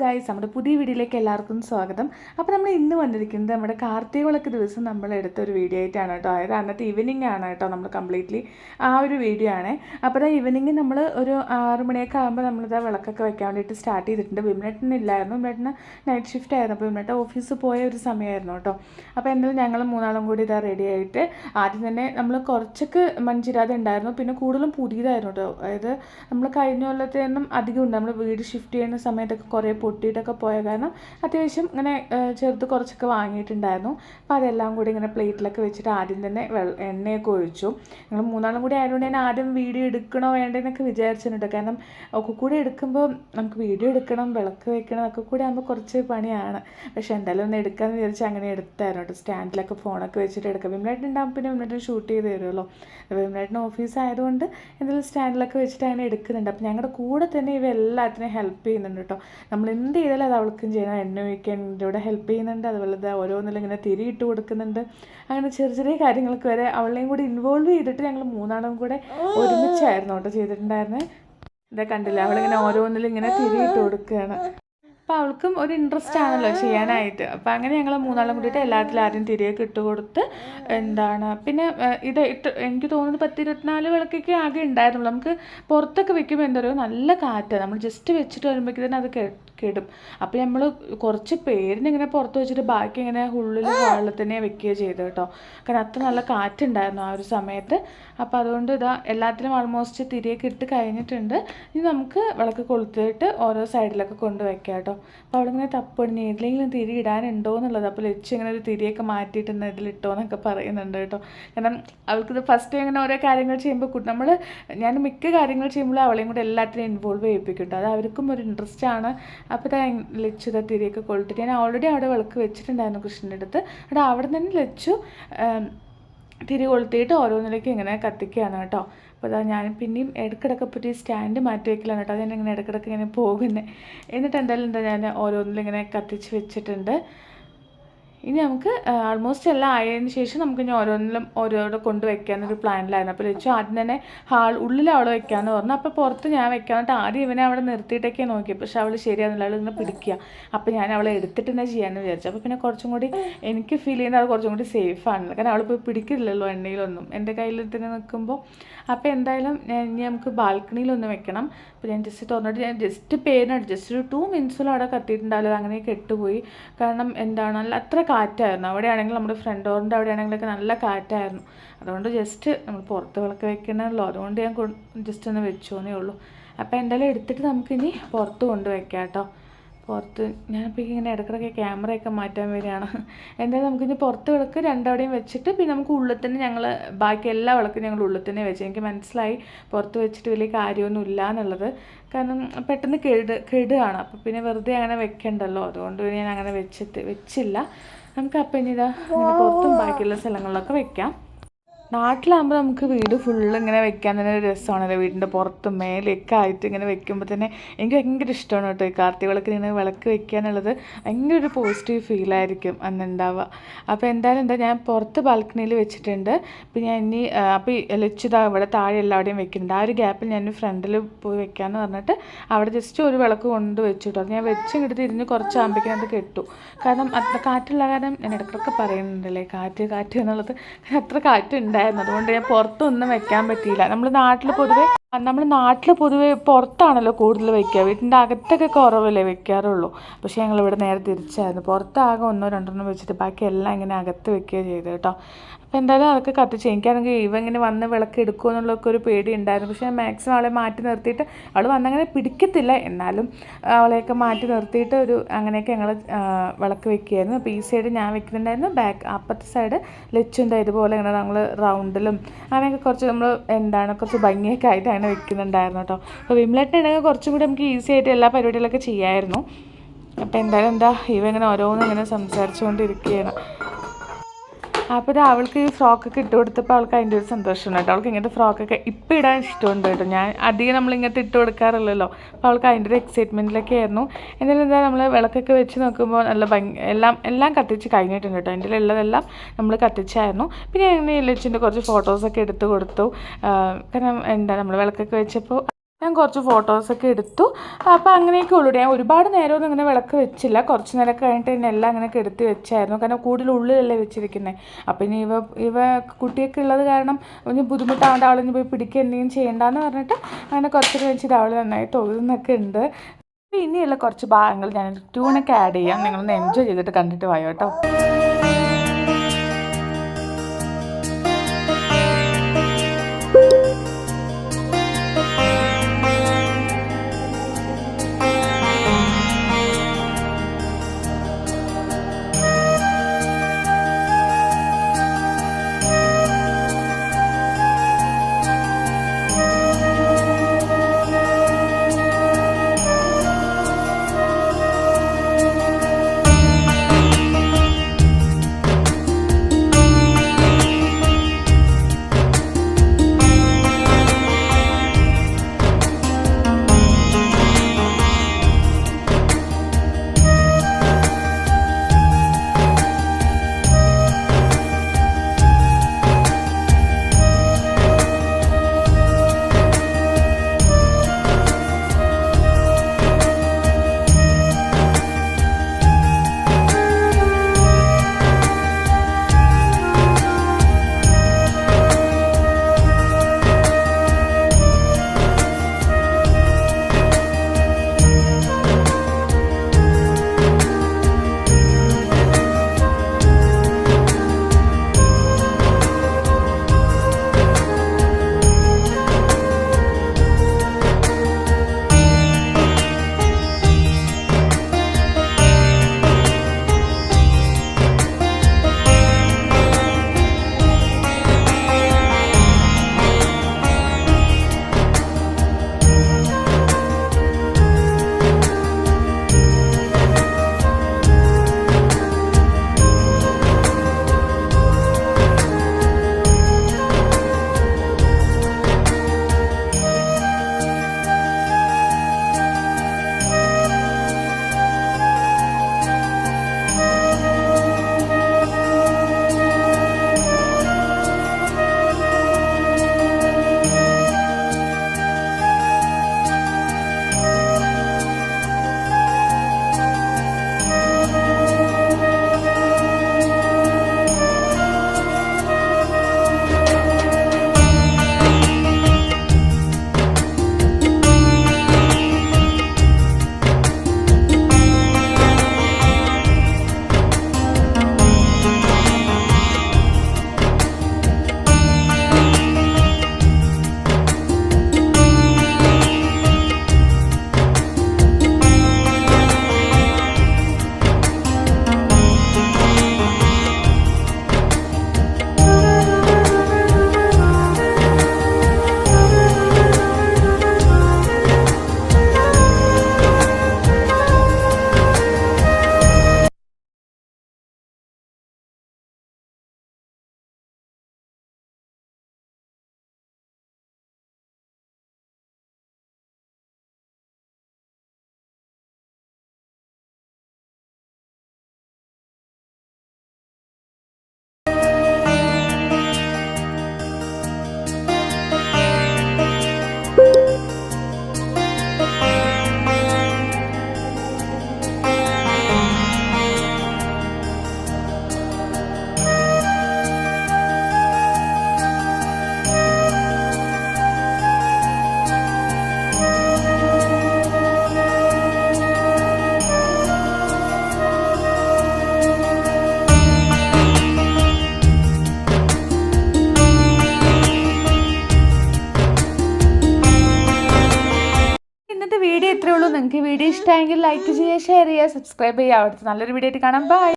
Guys നമ്മുടെ പുതിയ വീഡിയോയിലേക്ക് എല്ലാവർക്കും സ്വാഗതം. അപ്പോൾ നമ്മൾ ഇന്ന് വന്നിരിക്കുന്നത് നമ്മുടെ കാർത്തിക വിളക്ക് ദിവസം നമ്മൾ എടുത്ത ഒരു വീഡിയോ ആയിട്ടാണ് കേട്ടോ. അതായത് അന്നത്തെ ഈവനിങ് ആണ് കേട്ടോ നമ്മൾ കംപ്ലീറ്റ്ലി ആ ഒരു വീഡിയോ ആണ്. അപ്പോൾ ആ ഈവനിങ് നമ്മൾ ഒരു ആറ് മണിയൊക്കെ ആകുമ്പോൾ നമ്മളിത് വിളക്കൊക്കെ വെക്കാൻ വേണ്ടിയിട്ട് സ്റ്റാർട്ട് ചെയ്തിട്ടുണ്ട്. വിമിനേട്ടന് ഇല്ലായിരുന്നു. വിമനേട്ടന് നൈറ്റ് ഷിഫ്റ്റ് ആയിരുന്നു. അപ്പോൾ വിമിനേട്ടൻ ഓഫീസിൽ പോയ ഒരു സമയമായിരുന്നു കേട്ടോ. അപ്പോൾ എന്തായാലും ഞങ്ങൾ മൂന്നാളും കൂടി ഇതാ റെഡി ആയിട്ട് ആദ്യം തന്നെ നമ്മൾ കുറച്ചൊക്കെ മഞ്ചിരാതെ ഉണ്ടായിരുന്നു. പിന്നെ കൂടുതലും പുതിയതായിരുന്നു കേട്ടോ. അതായത് നമ്മൾ കഴിഞ്ഞ കൊല്ലത്തേന്നും അധികം ഉണ്ട്. നമ്മൾ വീട് ഷിഫ്റ്റ് ചെയ്യുന്ന സമയത്തൊക്കെ കുറേ പൊട്ടിയിട്ടൊക്കെ പോയ കാരണം അത്യാവശ്യം ഇങ്ങനെ ചെറുത് കുറച്ചൊക്കെ വാങ്ങിയിട്ടുണ്ടായിരുന്നു. അപ്പോൾ അതെല്ലാം കൂടി ഇങ്ങനെ പ്ലേറ്റിലൊക്കെ വെച്ചിട്ട് ആദ്യം തന്നെ എണ്ണയൊക്കെ ഒഴിച്ചു. ഞങ്ങൾ മൂന്നാളും കൂടി ആയതുകൊണ്ട് ഞാൻ ആദ്യം വീഡിയോ എടുക്കണോ വേണ്ടെന്നൊക്കെ വിചാരിച്ചിട്ടുണ്ട്. കാരണം ഒക്കെ കൂടി എടുക്കുമ്പോൾ നമുക്ക് വീഡിയോ എടുക്കണം വിളക്ക് വെക്കണം ഒക്കെ കൂടി ആകുമ്പോൾ കുറച്ച് പണിയാണ്. പക്ഷെ എന്തായാലും ഒന്ന് എടുക്കാമെന്ന് വിചാരിച്ച് അങ്ങനെ എടുത്തായിരുന്നു കേട്ടോ. സ്റ്റാൻഡിലൊക്കെ ഫോണൊക്കെ വെച്ചിട്ട് എടുക്കാം. വിമലായിട്ട് ഉണ്ടാകും പിന്നെ വിമലായിട്ട് ഷൂട്ട് ചെയ്ത് തരുമല്ലോ. വിമലായിട്ടിന് ഓഫീസ് ആയതുകൊണ്ട് എന്തെങ്കിലും സ്റ്റാൻഡിലൊക്കെ വെച്ചിട്ട് അങ്ങനെ എടുക്കുന്നുണ്ട്. അപ്പോൾ ഞങ്ങളുടെ കൂടെ തന്നെ ഇവ എല്ലാത്തിനും ഹെൽപ്പ് ചെയ്യുന്നുണ്ട് കേട്ടോ. നമ്മൾ എന്ത് ചെയ്താലും അത് അവൾക്കും ചെയ്യണം. എണ്ണ ഒഴിക്കാൻ ഇവിടെ ഹെൽപ്പ് ചെയ്യുന്നുണ്ട്. അതുപോലെ ഓരോന്നിലും ഇങ്ങനെ തിരി ഇട്ട് കൊടുക്കുന്നുണ്ട്. അങ്ങനെ ചെറിയ ചെറിയ കാര്യങ്ങൾക്ക് വരെ അവളെയും കൂടി ഇൻവോൾവ് ചെയ്തിട്ട് ഞങ്ങൾ മൂന്നാളും കൂടെ ഒരുമിച്ചായിരുന്നു കേട്ടോ ചെയ്തിട്ടുണ്ടായിരുന്നത് ഇതാ കണ്ടില്ല അവളിങ്ങനെ ഓരോന്നിലും ഇങ്ങനെ തിരി ഇട്ട് കൊടുക്കുകയാണ് അപ്പോൾ അവൾക്കും ഒരു ഇൻട്രസ്റ്റ് ആണല്ലോ ചെയ്യാനായിട്ട്. അപ്പോൾ അങ്ങനെ ഞങ്ങൾ മൂന്നാളും കൂടിയിട്ട് എല്ലാത്തിലും ആദ്യം തിരികെ ഇട്ട് കൊടുത്ത് എന്താണ് പിന്നെ ഇത് ഇട്ട് എനിക്ക് തോന്നുന്നത് പത്ത് ഇരുപത്തിനാല് വിളക്കൊക്കെ ആകെ ഉണ്ടായിരുന്നുള്ളൂ. നമുക്ക് പുറത്തൊക്കെ വെക്കുമ്പോൾ എന്താ പറയുക നല്ല കാറ്റ്. നമ്മൾ ജസ്റ്റ് വെച്ചിട്ട് വരുമ്പോഴേക്കും തന്നെ അത് കെടും അപ്പോൾ നമ്മൾ കുറച്ച് പേരിനെ ഇങ്ങനെ പുറത്ത് വെച്ചിട്ട് ബാക്കി ഇങ്ങനെ ഉള്ളിൽ ഹാളിൽ തന്നെ വെക്കുകയോ ചെയ്തു കേട്ടോ. കാരണം അത്ര നല്ല കാറ്റുണ്ടായിരുന്നു ആ ഒരു സമയത്ത്. അപ്പോൾ അതുകൊണ്ട് ഇതാ എല്ലാത്തിലും ആൾമോസ്റ്റ് തിരിയൊക്കെ ഇട്ട് കഴിഞ്ഞിട്ടുണ്ട്. ഇനി നമുക്ക് വിളക്ക് കൊളുത്തിട്ട് ഓരോ സൈഡിലൊക്കെ കൊണ്ട് വെക്കാം കേട്ടോ. അപ്പോൾ അവിടെ ഇങ്ങനെ തപ്പണിഞ്ഞ് ഏതിലെങ്കിലും തിരി ഇടാനുണ്ടോ എന്നുള്ളത്. അപ്പോൾ ലച്ച് ഇങ്ങനെ ഒരു തിരിയൊക്കെ മാറ്റിയിട്ട് ഇന്ന് ഇതിലിട്ടോ എന്നൊക്കെ പറയുന്നുണ്ട് കേട്ടോ. കാരണം അവൾക്കിത് ഫസ്റ്റ് ഇങ്ങനെ ഓരോ കാര്യങ്ങൾ ചെയ്യുമ്പോൾ നമ്മൾ ഞാൻ മിക്ക കാര്യങ്ങൾ ചെയ്യുമ്പോൾ അവളെയും കൂടെ എല്ലാത്തിനും ഇൻവോൾവ് ചെയ്യിപ്പിക്കും കേട്ടോ. അത് അവർക്കും ഒരു ഇൻട്രസ്റ്റ് ആണ്. അപ്പോൾ ഇതാ ലച്ചു ഇതാ തിരിയൊക്കെ കൊളുത്തിട്ട്. ഞാൻ ഓൾറെഡി അവിടെ വിളക്ക് വെച്ചിട്ടുണ്ടായിരുന്നു കൃഷ്ണന്റെ അടുത്ത്. അവിടെ അവിടെ തന്നെ ലച്ചു തിരി കൊളുത്തിയിട്ട് ഓരോന്നിലേക്ക് ഇങ്ങനെ കത്തിക്കുകയാണ് കേട്ടോ. അപ്പോൾ അതാ ഞാൻ പിന്നെയും ഇടയ്ക്കിടയ്ക്ക് പറ്റി സ്റ്റാൻഡ് മാറ്റി വയ്ക്കലാണ് കേട്ടോ. അതിന് ഇങ്ങനെ ഇടയ്ക്കിടയ്ക്ക് ഇങ്ങനെ പോകുന്നത് എന്നിട്ട് എന്തായാലും എന്താ ഞാൻ ഓരോന്നിലിങ്ങനെ കത്തിച്ച് വെച്ചിട്ടുണ്ട്. ഇനി നമുക്ക് ആൾമോസ്റ്റ് എല്ലാം ആയതിനു ശേഷം നമുക്ക് ഇനി ഓരോന്നിലും ഓരോരോ കൊണ്ട് വെക്കാനൊരു പ്ലാനിലായിരുന്നു അപ്പോൾ ലച്ചു ആദ്യം തന്നെ ഹാൾ ഉള്ളിൽ അവൾ വെക്കാമെന്ന് പറഞ്ഞു. അപ്പോൾ പുറത്ത് ഞാൻ വെക്കാന്നിട്ട് ആദ്യം ഇവനെ അവിടെ നിർത്തിയിട്ടൊക്കെ നോക്കി. പക്ഷെ അവൾ ശരിയാകുന്നില്ല അവൾ ഇങ്ങനെ പിടിക്കുക. അപ്പോൾ ഞാൻ അവളെ എടുത്തിട്ട് തന്നെ ചെയ്യാമെന്ന് വിചാരിച്ചു. അപ്പോൾ പിന്നെ കുറച്ചും കൂടി എനിക്ക് ഫീൽ ചെയ്യുന്നത് അത് കുറച്ചും കൂടി സേഫ് ആണ് കാരണം അവൾ പോയി പിടിക്കില്ലല്ലോ എണ്ണയിലൊന്നും. എന്റെ കയ്യിൽ തന്നെ നിൽക്കുമ്പോൾ അപ്പോൾ എന്തായാലും ഞാൻ ഇനി നമുക്ക് ബാൽക്കണിയിലൊന്ന് വെക്കണം. അപ്പോൾ ഞാൻ ജസ്റ്റ് തുറന്നിട്ട് ഞാൻ ജസ്റ്റ് പേരിനാണ് ജസ്റ്റ് ഒരു ടു മിനിറ്റ്സിലും അവിടെ കത്തിയിട്ടുണ്ടാവില്ല. അങ്ങനെ കെട്ടുപോയി. കാരണം എന്താണ് അത്ര കാറ്റായിരുന്നു. അവിടെയാണെങ്കിൽ നമ്മുടെ ഫ്രണ്ട് ഡോറിന്റെ അവിടെയാണെങ്കിലൊക്കെ നല്ല കാറ്റായിരുന്നു. അതുകൊണ്ട് ജസ്റ്റ് നമ്മൾ പുറത്ത് വിളക്ക് വെക്കണമല്ലോ അതുകൊണ്ട് ഞാൻ ജസ്റ്റ് ഒന്ന് വെച്ചോന്നേ ഉള്ളൂ. അപ്പോൾ എന്തായാലും എടുത്തിട്ട് നമുക്കിനി പുറത്ത് കൊണ്ട് വയ്ക്കാം കേട്ടോ. പുറത്ത് ഞാനിപ്പോൾ ഇങ്ങനെ ഇടയ്ക്കിടയ്ക്ക് ക്യാമറയൊക്കെ മാറ്റാൻ വരികയാണ്. എന്തായാലും നമുക്കിനി പുറത്ത് വിളക്ക് രണ്ടവിടെയും വെച്ചിട്ട് പിന്നെ നമുക്ക് ഉള്ളിൽ തന്നെ ഞങ്ങൾ ബാക്കി എല്ലാ വിളക്കും ഞങ്ങൾ ഉള്ളിൽ തന്നെ വെച്ചു. എനിക്ക് മനസ്സിലായി പുറത്ത് വെച്ചിട്ട് വലിയ കാര്യമൊന്നും ഇല്ല എന്നുള്ളത് കാരണം പെട്ടെന്ന് കെട് കെടുകയാണ്. അപ്പോൾ പിന്നെ വെറുതെ അങ്ങനെ വെക്കണ്ടല്ലോ. അതുകൊണ്ട് ഞാൻ അങ്ങനെ വെച്ചിട്ട് വെച്ചില്ല. നമുക്ക് അപ്പം ഇനി ഇതാ പുറത്തും ബാക്കിയുള്ള സ്ഥലങ്ങളിലൊക്കെ വെക്കാം. നാട്ടിലാകുമ്പോൾ നമുക്ക് വീട് ഫുള്ള് ഇങ്ങനെ വെക്കാൻ തന്നെ ഒരു രസമാണല്ലോ. വീടിന്റെ പുറത്ത് മേലെയൊക്കെ ആയിട്ട് ഇങ്ങനെ വെക്കുമ്പോൾ തന്നെ എനിക്ക് ഭയങ്കര ഇഷ്ടമാണ് കേട്ടോ ഈ കാർത്തിക വിളക്കിന് ഇങ്ങനെ വിളക്ക് വെക്കാനുള്ളത്. ഭയങ്കര ഒരു പോസിറ്റീവ് ഫീലായിരിക്കും അന്നുണ്ടാവുക അപ്പോൾ എന്തായാലും എന്താ ഞാൻ പുറത്ത് ബാൽക്കണിയിൽ വെച്ചിട്ടുണ്ട്. അപ്പോൾ ഞാൻ ഇനി അപ്പോൾ ലച്ചിത ഇവിടെ താഴെ എല്ലാവിടെയും വെക്കുന്നുണ്ട്. ആ ഒരു ഗ്യാപ്പിൽ ഞാൻ ഫ്രണ്ടിൽ പോയി വെക്കാമെന്ന് പറഞ്ഞിട്ട് അവിടെ ജസ്റ്റ് ഒരു വിളക്ക് കൊണ്ട് വെച്ചു ഞാൻ വെച്ച് ഇങ്ങോട്ട് തിരിഞ്ഞ് കുറച്ചാകുമ്പോഴേക്കും അത് കെട്ടു. കാരണം അത്ര കാറ്റുള്ള കാരണം ഞാൻ ഇടയ്ക്കൊക്കെ പറയുന്നുണ്ടല്ലേ കാറ്റ് കാറ്റ് എന്നുള്ളത്. അത്ര കാറ്റ് ഉണ്ടായിരുന്നു. അതുകൊണ്ട് ഞാൻ പുറത്തൊന്നും വെക്കാൻ പറ്റിയില്ല. നമ്മൾ നാട്ടിൽ പൊതുവെ നമ്മൾ നാട്ടിൽ പൊതുവേ പുറത്താണല്ലോ കൂടുതൽ വയ്ക്കുക വീട്ടിന്റെ അകത്തൊക്കെ കുറവല്ലേ വെക്കാറുള്ളൂ. പക്ഷേ ഞങ്ങൾ ഇവിടെ നേരെ തിരിച്ചായിരുന്നു. പുറത്താകെ ഒന്നോ രണ്ടെണ്ണം വെച്ചിട്ട് ബാക്കി എല്ലാം ഇങ്ങനെ അകത്ത് വെക്കുക ചെയ്തു കേട്ടോ അപ്പോൾ എന്തായാലും അതൊക്കെ കത്തിച്ച് എനിക്കാണെങ്കിൽ ഇവ ഇങ്ങനെ വന്ന് വിളക്ക് എടുക്കുമോ എന്നുള്ളതൊക്കെ ഒരു പേടി ഉണ്ടായിരുന്നു. പക്ഷേ മാക്സിമം അവളെ മാറ്റി നിർത്തിയിട്ട് അവൾ വന്നങ്ങനെ പിടിക്കത്തില്ല. എന്നാലും അവളെയൊക്കെ മാറ്റി നിർത്തിയിട്ട് ഒരു അങ്ങനെയൊക്കെ ഞങ്ങൾ വിളക്ക് വെക്കുകയായിരുന്നു അപ്പോൾ ഈ സൈഡ് ഞാൻ വെക്കുന്നുണ്ടായിരുന്നു. ബാക്ക് അപ്പുറത്തെ സൈഡ് ലച്ചുണ്ട് ഇതുപോലെ ഇങ്ങനെ നമ്മൾ റൗണ്ടിലും അങ്ങനെയൊക്കെ കുറച്ച് നമ്മൾ എന്താണ് കുറച്ച് ഭംഗിയൊക്കെ ആയിട്ട് അങ്ങനെ വെക്കുന്നുണ്ടായിരുന്നു കേട്ടോ. അപ്പോൾ വിമലേട്ടനുണ്ടെങ്കിൽ കുറച്ചും കൂടി നമുക്ക് ഈസി ആയിട്ട് എല്ലാ പരിപാടികളൊക്കെ ചെയ്യാമായിരുന്നു അപ്പോൾ എന്തായാലും എന്താ ഇവ ഇങ്ങനെ ഓരോന്നും ഇങ്ങനെ സംസാരിച്ചുകൊണ്ടിരിക്കുകയാണ്. അപ്പോൾ അവൾക്ക് ഈ ഫ്രോക്കൊക്കെ ഇട്ട് കൊടുത്തപ്പോൾ അവൾക്ക് അതിന്റെ ഒരു സന്തോഷമാണ് കേട്ടോ. അവൾക്ക് ഇങ്ങനത്തെ ഫ്രോക്കൊക്കെ ഇപ്പം ഇടാൻ ഇഷ്ടമുണ്ട് കേട്ടോ. ഞാൻ അധികം നമ്മൾ ഇങ്ങനത്തെ ഇട്ട് കൊടുക്കാറില്ലല്ലോ. അപ്പോൾ അവൾക്ക് അതിന്റെ ഒരു എക്സൈറ്റ്മെന്റിലൊക്കെ ആയിരുന്നു. എന്നാലും എന്താ നമ്മൾ വിളക്കൊക്കെ വെച്ച് നോക്കുമ്പോൾ നല്ല എല്ലാം എല്ലാം കത്തിച്ച് കഴിഞ്ഞിട്ടുണ്ട് കേട്ടോ. അതിന്റെ ഉള്ളതെല്ലാം നമ്മൾ കത്തിച്ചായിരുന്നു. പിന്നെ ലച്ചിന്റെ കുറച്ച് ഫോട്ടോസൊക്കെ എടുത്ത് കൊടുത്തു. കാരണം എന്താ നമ്മൾ വിളക്കൊക്കെ വെച്ചപ്പോൾ ഞാൻ കുറച്ച് ഫോട്ടോസൊക്കെ എടുത്തു. അപ്പോൾ അങ്ങനെയൊക്കെ ഉള്ളൂ. ഞാൻ ഒരുപാട് നേരമൊന്നും ഇങ്ങനെ വിളക്ക് വെച്ചില്ല. കുറച്ച് നേരം കഴിഞ്ഞിട്ട് തന്നെ എല്ലാം അങ്ങനെ കെടുത്തി വെച്ചായിരുന്നു. കാരണം കൂടുതൽ ഉള്ളിലല്ലേ വെച്ചിരിക്കുന്നത് അപ്പം ഇനി ഇവ ഇവ കുട്ടിയൊക്കെ ഉള്ളത് കാരണം ഇനി ബുദ്ധിമുട്ടാവേണ്ട. ആളിനി പോയി പിടിക്കുക എന്തെങ്കിലും ചെയ്യേണ്ടെന്ന് പറഞ്ഞിട്ട് അങ്ങനെ കുറച്ചൊക്കെ വെച്ചിട്ട് അവൾ നന്നായി തോന്നുന്നൊക്കെ ഉണ്ട്. ഇനിയുള്ള കുറച്ച് ഭാഗങ്ങൾ ഞാൻ ട്യൂണൊക്കെ ആഡ് ചെയ്യാം. നിങ്ങളൊന്ന് എൻജോയ് ചെയ്തിട്ട് കണ്ടിട്ട് പോയോ കേട്ടോ വീഡിയോ ഇഷ്ടമായെങ്കിൽ ലൈക്ക് ചെയ്യുക ഷെയർ ചെയ്യുക സബ്സ്ക്രൈബ് ചെയ്യുക അവിടുത്തെ നല്ലൊരു വീഡിയോ ആയിട്ട് കാണാം. ബൈ